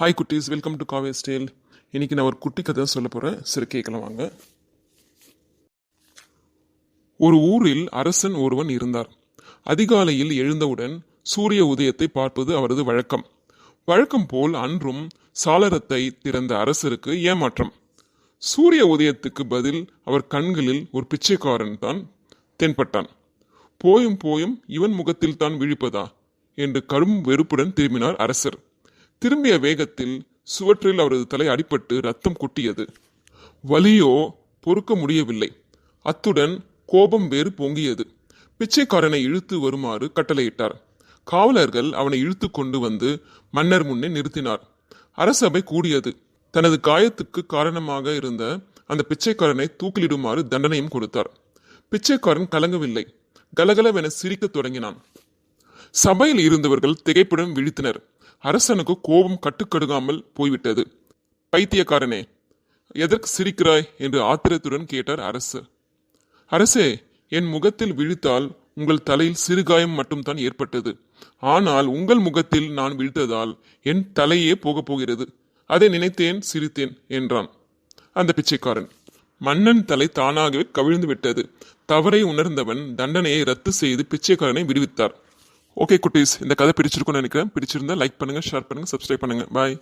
Hi குட்டீஸ். Welcome to காவே ஸ்டேல் இன்னைக்கு நான் ஒரு குட்டி கதை சொல்ல போகிறேன் சரி கேட்கலாம் வாங்க. ஒரு ஊரில் அரசன் ஒருவன் இருந்தார். அதிகாலையில் எழுந்தவுடன் சூரிய உதயத்தை பார்ப்பது அவரது வழக்கம். வழக்கம் போல் அன்றும் சாளரத்தை திறந்த அரசருக்கு ஏமாற்றம். சூரிய உதயத்துக்கு பதில் அவர் கண்களில் ஒரு பிச்சைக்காரன் தான் தென்பட்டான். போயும் போயும் இவன் முகத்தில் தான் விழிப்பதா? என்று கடும் வெறுப்புடன் திரும்பினார் அரசர். திரும்பிய வேகத்தில் சுவற்றில் அவரது தலை அடிபட்டு ரத்தம் கொட்டியது. வலியோ பொறுக்க முடியவில்லை. அத்துடன் கோபம் வேறு பொங்கியது. பிச்சைக்காரனை இழுத்து வருமாறு கட்டளையிட்டார். காவலர்கள் அவனை இழுத்து கொண்டு வந்து மன்னர் முன்னே நிறுத்தினார். அரசபை கூடியது. தனது காயத்துக்கு காரணமாக இருந்த அந்த பிச்சைக்காரனை தூக்கிலிடுமாறு தண்டனையும் கொடுத்தார். பிச்சைக்காரன் கலங்கவில்லை. கலகலவென சிரிக்கத் தொடங்கினான். சபையில் இருந்தவர்கள் திகைப்புடன் விழித்தனர். அரசனுக்கு கோபம் கட்டுக்கடுகாமல் போய்விட்டது. பைத்தியக்காரனே எதற்கு சிரிக்கிறாய்? என்று ஆத்திரத்துடன் கேட்டார் அரசர். அரசே என் முகத்தில் விழித்தால் உங்கள் தலையில் சிறுகாயம் மட்டும்தான் ஏற்பட்டது. ஆனால் உங்கள் முகத்தில் நான் விழித்ததால் என் தலையே போகப் போகிறது. அதை நினைத்தேன் சிரித்தேன் என்றான். அந்த பிச்சைக்காரன் மன்னன் தலை தானாகவே கவிழ்ந்து விட்டது. தவறை உணர்ந்தவன் தண்டனையை ரத்து செய்து பிச்சைக்காரனை விடுவித்தார். ஓகே குட்டீஸ் இந்த கதை பிடிச்சிருக்கும்னு நினைக்கிறேன். பிடிச்சிருந்தா லைக் பண்ணுங்கள் ஷேர் பண்ணுங்கள் சப்ஸ்கிரைப் பண்ணுங்க. பாய்